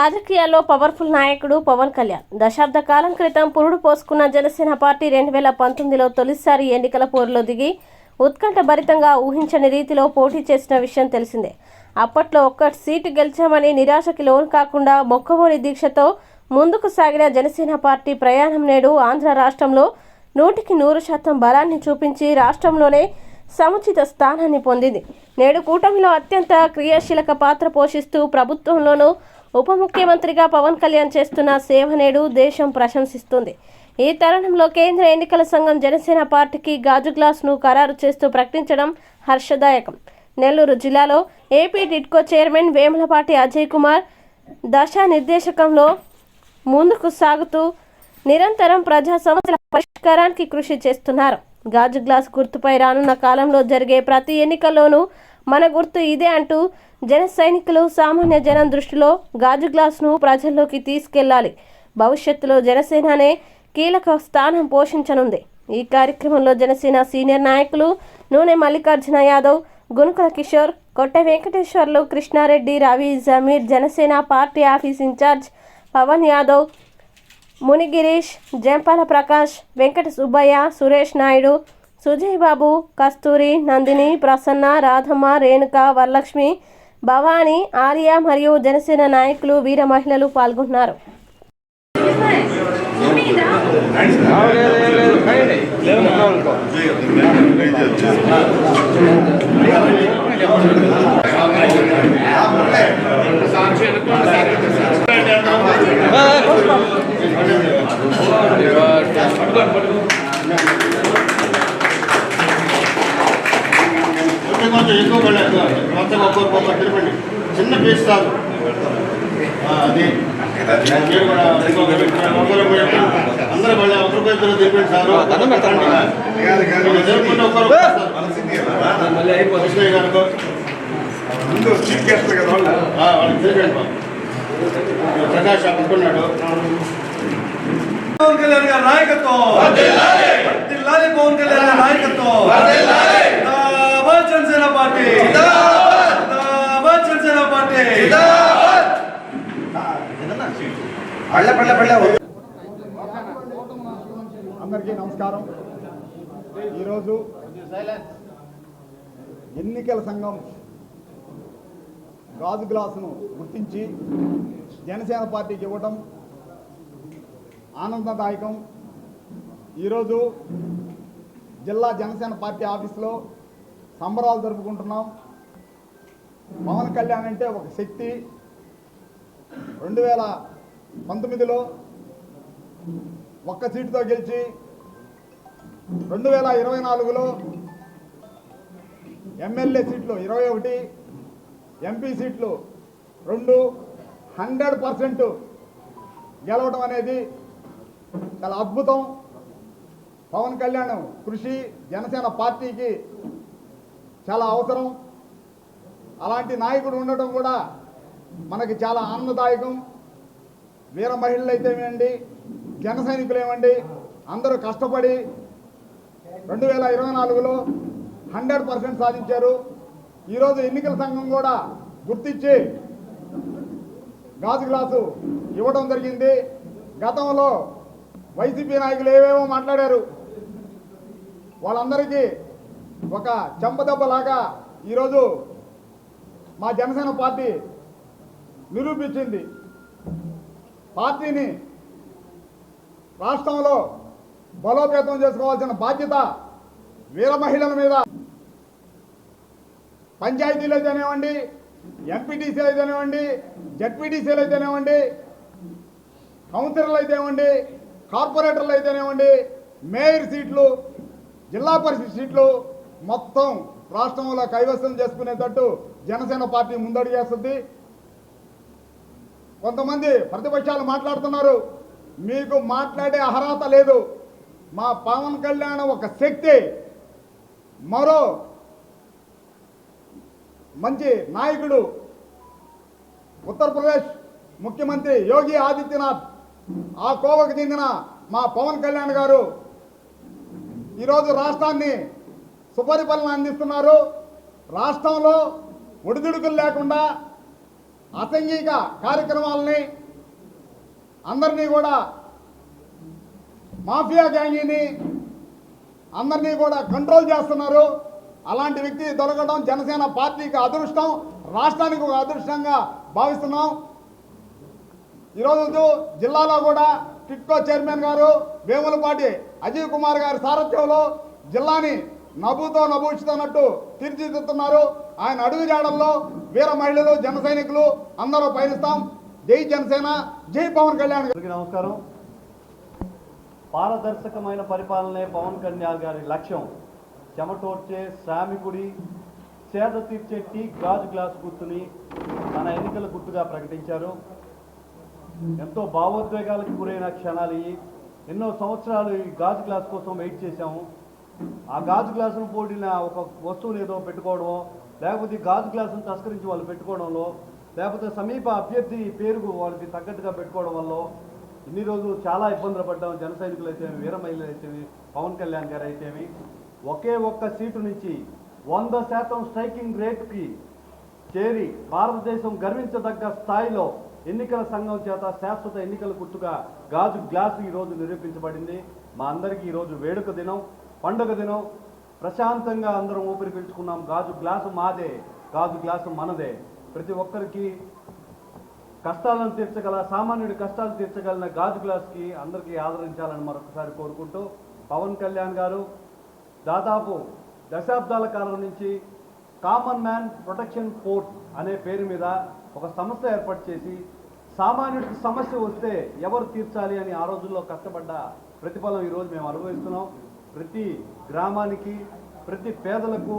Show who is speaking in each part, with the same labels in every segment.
Speaker 1: రాజకీయాల్లో పవర్ఫుల్ నాయకుడు పవన్ కళ్యాణ్. దశాబ్ద కాలం క్రితం పురుడు పోసుకున్న జనసేన పార్టీ రెండు వేల పంతొమ్మిదిలో తొలిసారి ఎన్నికల పోరులో దిగి ఉత్కంఠ భరితంగా ఊహించని రీతిలో పోటీ చేసిన విషయం తెలిసిందే. అప్పట్లో ఒక్క సీటు గెలిచామని నిరాశకి లోను కాకుండా మొక్కవోని దీక్షతో ముందుకు సాగిన జనసేన పార్టీ ప్రయాణం నేడు ఆంధ్ర రాష్ట్రంలో నూటికి నూరు శాతం బలాన్ని చూపించి రాష్ట్రంలోనే సముచిత స్థానాన్ని పొందింది. నేడు కూటమిలో అత్యంత క్రియాశీలక పాత్ర పోషిస్తూ ప్రభుత్వంలోనూ ఉప ముఖ్యమంత్రిగా పవన్ కళ్యాణ్ చేస్తున్న సేవ నేడు దేశం ప్రశంసిస్తుంది. ఈ తరుణంలో కేంద్ర ఎన్నికల సంఘం జనసేన పార్టీకి గాజు గ్లాస్ను ఖరారు చేస్తూ ప్రకటించడం హర్షదాయకం. నెల్లూరు జిల్లాలో ఏపీ టిడ్కో చైర్మన్ వేములపాటి అజయ్ కుమార్ దశా నిర్దేశకంలో ముందుకు సాగుతూ నిరంతరం ప్రజా సమస్యల పరిష్కారానికి కృషి చేస్తున్నారు. గాజు గ్లాస్ గుర్తుపై రానున్న కాలంలో జరిగే ప్రతి ఎన్నికల్లోనూ మన గుర్తు ఇదే అంటూ జన సైనికులు సామాన్య జనం దృష్టిలో గాజు గ్లాస్ను ప్రజల్లోకి తీసుకెళ్ళాలి. భవిష్యత్తులో జనసేననే కీలక స్థానం పోషించనుంది. ఈ కార్యక్రమంలో జనసేన సీనియర్ నాయకులు నూనె Mallikarjuna Yadav Gunukala Kishore Kotta Venkateswarlu Krishnareddy Ravi Jameer Janasena party office incharge Pawan Yadav Munigirish Jampala Prakash Venkata Subbaiah Suresh Naidu Sujay Babu Kasturi Nandini Prasanna Radhamma Renuka Varalakshmi Bhavani Arya మరియు జనసేన నాయకులు వీర మహిళలు పాల్గొన్నారు
Speaker 2: కొంచెం అది. కూడా అందరూ మళ్ళీ ఒక రూపాయి ఇద్దరు తిరిపండి సార్ జరుపుకుంటే ఒక్కరు కృష్ణయ్య గారు వాళ్ళకి. ప్రకాష్ పట్టుకున్నాడు
Speaker 3: పవన్ కళ్యాణ్ గారి నాయకత్వం. పవన్ కళ్యాణ్ గారి నాయకత్వం. జనసేన పార్టీ. పార్టీ
Speaker 4: అందరికీ నమస్కారం. ఈరోజు ఎన్నికల సంఘం గాజు గ్లాసును గుర్తించి జనసేన పార్టీకి ఇవ్వటం ఆనందదాయకం. ఈరోజు జిల్లా జనసేన పార్టీ ఆఫీసులో సంబరాలు జరుపుకుంటున్నాం. పవన్ కళ్యాణ్ అంటే ఒక శక్తి. రెండు వేల పంతొమ్మిదిలో ఒక్క సీటుతో గెలిచి రెండు వేల ఇరవై నాలుగులో ఎమ్మెల్యే సీట్లు ఇరవై ఒకటి ఎంపీ సీట్లు రెండు హండ్రెడ్ పర్సెంట్ గెలవడం అనేది చాలా అద్భుతం. పవన్ కళ్యాణ్ కృషి జనసేన పార్టీకి చాలా అవసరం. అలాంటి నాయకుడు ఉండటం కూడా మనకి చాలా ఆనందదాయకం. వీర మహిళలు అయితేనేమండి జన సైనికులేమండి అందరూ కష్టపడి రెండు వేల ఇరవై నాలుగులో హండ్రెడ్ పర్సెంట్ సాధించారు. ఈరోజు ఎన్నికల సంఘం కూడా గుర్తించి గాజు గ్లాసు ఇవ్వడం జరిగింది. గతంలో వైసీపీ నాయకులు ఏవేవో మాట్లాడారు. వాళ్ళందరికీ ఒక చెంపదెబ్బలాగా ఈరోజు మా జనసేన పార్టీ నిరూపించింది. పార్టీని రాష్ట్రంలో బలోపేతం చేసుకోవాల్సిన బాధ్యత వీర మహిళల మీద. పంచాయతీలు అయితేనేవ్వండి ఎంపీటీసీలు అయితేనేవ్వండి జడ్పీటీసీలు అయితేనేవ్వండి కౌన్సిలర్లు అయితేనేవ్వండి కార్పొరేటర్లు అయితేనేవ్వండి మేయర్ సీట్లు జిల్లా పరిషత్ సీట్లు మొత్తం రాష్ట్రంలో కైవసం చేసుకునేటట్టు జనసేన పార్టీ ముందడుగు వేస్తుంది. కొంతమంది ప్రతిపక్షాలు మాట్లాడుతున్నారు. మీకు మాట్లాడే అర్హత లేదు. మా పవన్ కళ్యాణ్ ఒక శక్తి. మరో మంచి నాయకుడు. ఉత్తరప్రదేశ్ ముఖ్యమంత్రి యోగి ఆదిత్యనాథ్. ఆ కోవకు చెందిన మా పవన్ కళ్యాణ్ గారు ఈరోజు రాష్ట్రాన్ని సుపరిపాలన అందిస్తున్నారు. రాష్ట్రంలో ఒడిదుడుకులు లేకుండా అసంఘిక కార్యక్రమాలని అందరినీ కూడా మాఫియా గ్యాంగీని అందరినీ కూడా కంట్రోల్ చేస్తున్నారు. అలాంటి వ్యక్తి దొరకడం జనసేన పార్టీకి అదృష్టం రాష్ట్రానికి ఒక అదృష్టంగా భావిస్తున్నాం. ఈరోజు జిల్లాలో కూడా టిట్కో చైర్మన్ గారు వేములపాటి అజయ్ కుమార్ గారి సారథ్యంలో జిల్లాని నభుతో నభూషితన్నట్టు తీర్చిదిద్దుతున్నారు. ఆయన అడుగుజాడల్లో వీర మహిళలు జన సైనికులు అందరూ పయనిస్తాం. జై జనసేన జై పవన్ కళ్యాణ్ గారు.
Speaker 3: నమస్కారం. పారదర్శకమైన పరిపాలనే పవన్ కళ్యాణ్ గారి లక్ష్యం చెమటోడ్చే శ్రామికుడి సేద తీర్చే టీ గాజు గ్లాసు గుర్తుని తన ఎన్నికల గుర్తుగా ప్రకటించారు. ఎంతో భావోద్వేగాలకు గురైన క్షణాలు ఎన్నో సంవత్సరాలు ఈ గాజు గ్లాస్ కోసం వెయిట్ చేశాము. ఆ గాజు గ్లాసును పోడిన ఒక వస్తువుని ఏదో పెట్టుకోవడమో లేకపోతే గాజు గ్లాసును తస్కరించి వాళ్ళు పెట్టుకోవడంలో లేకపోతే సమీప అభ్యర్థి పేరుకు వాళ్ళకి తగ్గట్టుగా పెట్టుకోవడం వల్ల ఇన్ని రోజులు చాలా ఇబ్బందులు పడ్డాం. జన సైనికులు అయితేమి వీర మహిళలు అయితేమి పవన్ కళ్యాణ్ గారు అయితేమి ఒకే ఒక్క సీటు నుంచి వంద శాతం స్ట్రైకింగ్ రేట్కి చేరి భారతదేశం గర్వించదగ్గ స్థాయిలో ఎన్నికల సంఘం చేత శాశ్వత ఎన్నికల గుర్తుగా గాజు గ్లాసు ఈరోజు నిరూపించబడింది. మా అందరికీ ఈరోజు వేడుక దినం. పండుగ దినం ప్రశాంతంగా అందరం ఊపిరి పీల్చుకున్నాం. గాజు గ్లాసు మాదే గాజు గ్లాసు మనదే. ప్రతి ఒక్కరికి కష్టాలను తీర్చగల సామాన్యుడి కష్టాలు తీర్చగలిగిన గాజు గ్లాస్కి అందరికీ ఆదరించాలని మరొకసారి కోరుకుంటూ పవన్ కళ్యాణ్ గారు దాదాపు దశాబ్దాల కాలం నుంచి కామన్ మ్యాన్ ప్రొటెక్షన్ ఫోర్స్ అనే పేరు మీద ఒక సంస్థ ఏర్పాటు చేసి సామాన్యుడికి సమస్య వస్తే ఎవరు తీర్చాలి అని ఆ రోజుల్లో కష్టపడ్డ ప్రతిఫలం ఈరోజు మేము అనుభవిస్తున్నాం. ప్రతి గ్రామానికి ప్రతి పేదలకు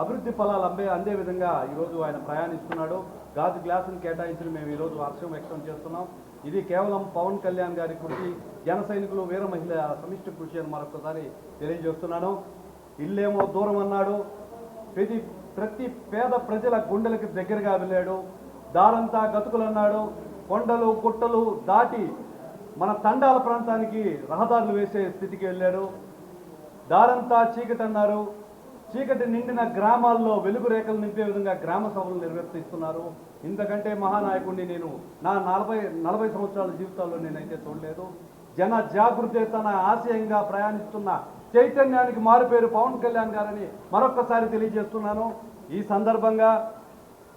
Speaker 3: అభివృద్ధి ఫలాలు అందే అందే విధంగా ఈరోజు ఆయన ప్రయాణిస్తున్నాడు. గాజు గ్లాసును కేటాయించిన మేము ఈరోజు హర్షం వ్యక్తం చేస్తున్నాం. ఇది కేవలం పవన్ కళ్యాణ్ గారి కృషి జన సైనికులు వీర మహిళ సమిష్టి కృషి అని మరొకసారి తెలియజేస్తున్నాను. ఇల్లేమో దూరం అన్నాడు. ప్రతి ప్రతి పేద ప్రజల గుండెలకు దగ్గరగా వెళ్ళాడు. దారంతా గతుకులన్నాడు. కొండలు గుట్టలు దాటి మన తండాల ప్రాంతానికి రహదారులు వేసే స్థితికి వెళ్ళాడు. దారంతా చీకటి అన్నారు చీకటి నిండిన గ్రామాల్లో వెలుగు రేఖలు నింపే విధంగా గ్రామ సభలు నిర్వర్తిస్తున్నారు. ఇంతకంటే మహానాయకుడిని నేను నా నలభై నలభై సంవత్సరాల జీవితాల్లో నేనైతే చూడలేదు. జన జాగృతి తన ఆశయంగా ప్రయాణిస్తున్న చైతన్యానికి మారుపేరు పవన్ కళ్యాణ్ గారని మరొక్కసారి తెలియజేస్తున్నాను. ఈ సందర్భంగా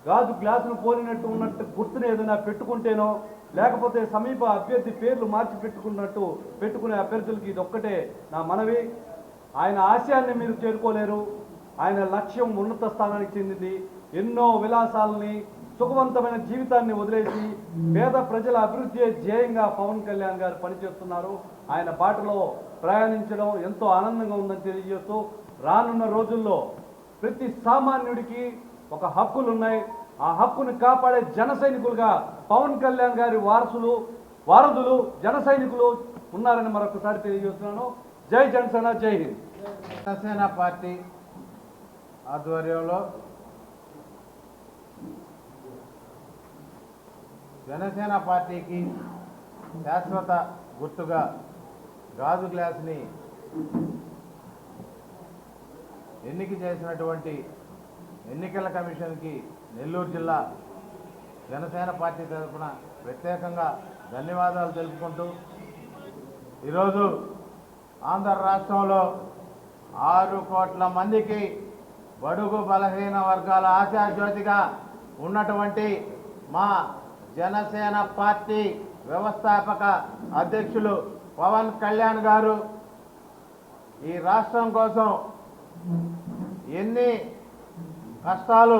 Speaker 3: గాజు గ్లాసును పోలినట్టు ఉన్నట్టు గుర్తును ఏదైనా పెట్టుకుంటేనో లేకపోతే సమీప అభ్యర్థి పేర్లు మార్చి పెట్టుకున్నట్టు పెట్టుకునే అభ్యర్థులకి ఇది ఒక్కటే నా మనవి. ఆయన ఆశయాన్ని మీరు చేరుకోలేరు. ఆయన లక్ష్యం ఉన్నత స్థానానికి చెందింది. ఎన్నో విలాసాలని సుఖవంతమైన జీవితాన్ని వదిలేసి పేద ప్రజల అభివృద్ధి ధ్యేయంగా పవన్ కళ్యాణ్ గారు పనిచేస్తున్నారు. ఆయన బాటలో ప్రయాణించడం ఎంతో ఆనందంగా ఉందని తెలియజేస్తూ రానున్న రోజుల్లో ప్రతి సామాన్యుడికి ఒక హక్కులు ఉన్నాయి ఆ హక్కును కాపాడే జన సైనికులుగా పవన్ కళ్యాణ్ గారి వారసులు వారధులు జన సైనికులు ఉన్నారని మరొకసారి తెలియజేస్తున్నాను. జై జనసేన జై హింద్.
Speaker 5: జనసేన పార్టీ ఆధ్వర్యంలో జనసేన పార్టీకి శాశ్వత గుర్తుగా గాజు గ్లాస్ని ఎన్నిక చేసినటువంటి ఎన్నికల కమిషన్కి నెల్లూరు జిల్లా జనసేన పార్టీ తరఫున ప్రత్యేకంగా ధన్యవాదాలు తెలుపుకుంటూ ఈరోజు ఆంధ్ర రాష్ట్రంలో ఆరు కోట్ల మందికి బడుగు బలహీన వర్గాల ఆశాజ్యోతిగా ఉన్నటువంటి మా జనసేన పార్టీ వ్యవస్థాపక అధ్యక్షులు పవన్ కళ్యాణ్ గారు ఈ రాష్ట్రం కోసం ఎన్ని కష్టాలు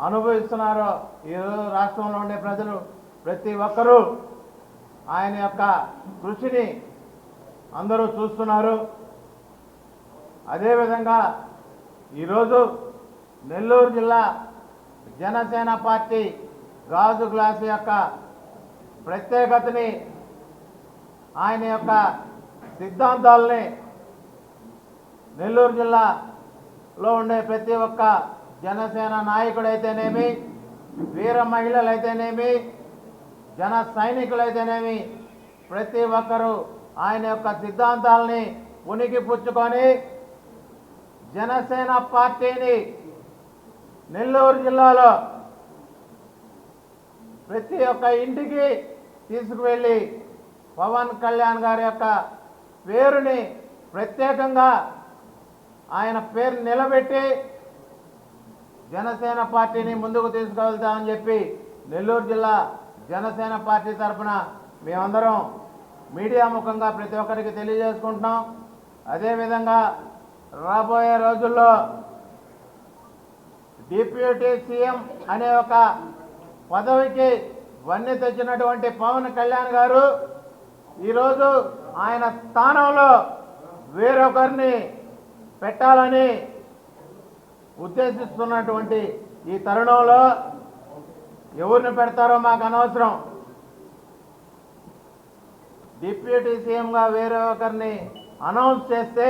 Speaker 5: అనుభవిస్తున్నారో ఈరోజు రాష్ట్రంలో ఉండే ప్రజలు ప్రతి ఒక్కరూ ఆయన యొక్క కృషిని అందరూ చూస్తున్నారు. అదేవిధంగా ఈరోజు నెల్లూరు జిల్లా జనసేన పార్టీ గాజు గ్లాస్ యొక్క ప్రత్యేకతని ఆయన యొక్క సిద్ధాంతాలని నెల్లూరు జిల్లాలో ఉండే ప్రతి ఒక్క జనసేన నాయకుడైతేనేమి వీర మహిళలైతేనేమి జన సైనికులైతేనేమి ప్రతి ఒక్కరూ ఆయన యొక్క సిద్ధాంతాలని ఉనికి పుచ్చుకొని జనసేన పార్టీని నెల్లూరు జిల్లాలో ప్రతి ఒక్క ఇంటికి తీసుకువెళ్ళి పవన్ కళ్యాణ్ గారి యొక్క పేరుని ప్రత్యేకంగా ఆయన పేరు నిలబెట్టి జనసేన పార్టీని ముందుకు తీసుకువెళ్తామని చెప్పి నెల్లూరు జిల్లా జనసేన పార్టీ తరఫున మేమందరం మీడియా ముఖంగా ప్రతి ఒక్కరికి తెలియజేసుకుంటున్నాం. అదేవిధంగా రాబోయే రోజుల్లో డిప్యూటీ సీఎం అనే ఒక పదవికి వన్నె తెచ్చినటువంటి పవన్ కళ్యాణ్ గారు ఈరోజు ఆయన స్థానంలో వేరొకరిని పెట్టాలని ఉద్దేశిస్తున్నటువంటి ఈ తరుణంలో ఎవరిని పెడతారో మాకు అనవసరం. డిప్యూటీ సీఎంగా వేరే ఒకరిని అనౌన్స్ చేస్తే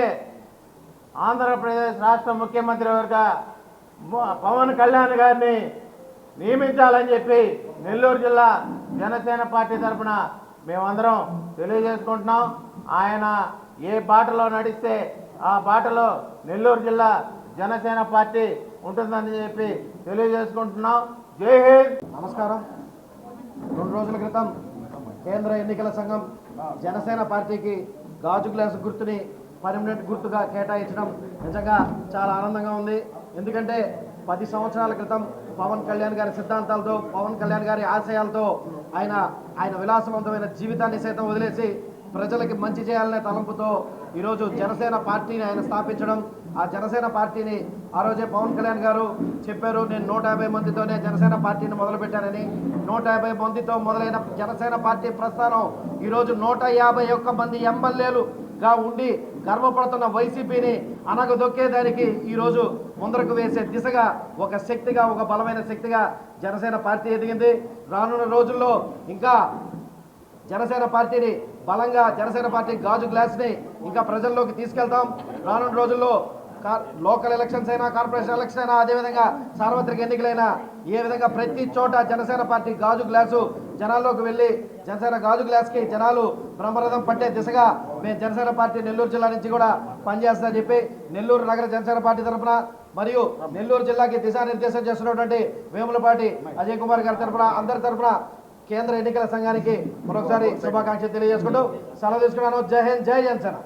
Speaker 5: ఆంధ్రప్రదేశ్ రాష్ట్ర ముఖ్యమంత్రి వర్గా పవన్ కళ్యాణ్ గారిని నియమించాలని చెప్పి నెల్లూరు జిల్లా జనసేన పార్టీ తరఫున మేమందరం తెలియజేసుకుంటున్నాం. ఆయన ఏ బాటలో నడిస్తే ఆ బాటలో నెల్లూరు జిల్లా జనసేన పార్టీ ఉంటుందని చెప్పి తెలియజేసుకుంటున్నాం. జై హింద్.
Speaker 6: నమస్కారం. రెండు రోజుల క్రితం కేంద్ర ఎన్నికల సంఘం జనసేన పార్టీకి గాజు గ్లాసు గుర్తుని పర్మనెంట్ గుర్తుగా కేటాయించడం నిజంగా చాలా ఆనందంగా ఉంది. ఎందుకంటే పది సంవత్సరాల క్రితం పవన్ కళ్యాణ్ గారి సిద్ధాంతాలతో పవన్ కళ్యాణ్ గారి ఆశయాలతో ఆయన ఆయన విలాసవంతమైన జీవితాన్ని సైతం వదిలేసి ప్రజలకి మంచి చేయాలనే తలంపుతో ఈరోజు జనసేన పార్టీని ఆయన స్థాపించడం ఆ జనసేన పార్టీని ఆ రోజే పవన్ కళ్యాణ్ గారు చెప్పారు నేను నూట యాభై మందితోనే జనసేన పార్టీని మొదలుపెట్టానని. నూట యాభై మందితో మొదలైన జనసేన పార్టీ ప్రస్థానం ఈరోజు నూట యాభై ఒక్క మంది ఎమ్మెల్యేలుగా ఉండి గర్వపడుతున్న వైసీపీని అనగదొక్కేదానికి ఈరోజు ముందరకు వేసే దిశగా ఒక శక్తిగా ఒక బలమైన శక్తిగా జనసేన పార్టీ ఎదిగింది. రానున్న రోజుల్లో ఇంకా జనసేన పార్టీని బలంగా జనసేన పార్టీ గాజు గ్లాస్ని ఇంకా ప్రజల్లోకి తీసుకెళ్తాం. రానున్న రోజుల్లో లోకల్ ఎలక్షన్స్ అయినా కార్పొరేషన్ ఎలక్షన్ అయినా అదేవిధంగా సార్వత్రిక ఎన్నికలైనా ఏ విధంగా ప్రతి చోట జనసేన పార్టీ గాజు గ్లాసు జనాల్లోకి వెళ్ళి జనసేన గాజు గ్లాస్కి జనాలు బ్రహ్మరథం పట్టే దిశగా మేము జనసేన పార్టీ నెల్లూరు జిల్లా నుంచి కూడా పనిచేస్తుందని చెప్పి నెల్లూరు నగర జనసేన పార్టీ తరఫున మరియు నెల్లూరు జిల్లాకి దిశానిర్దేశం చేస్తున్నటువంటి వేములపాటి అజయ్ కుమార్ గారి తరఫున అందరి తరఫున కేంద్ర ఎన్నికల సంఘానికి మరొకసారి శుభాకాంక్షలు తెలియజేసుకుంటూ సెలవు తీసుకున్నాను. జై హింద్ జై జనసేన.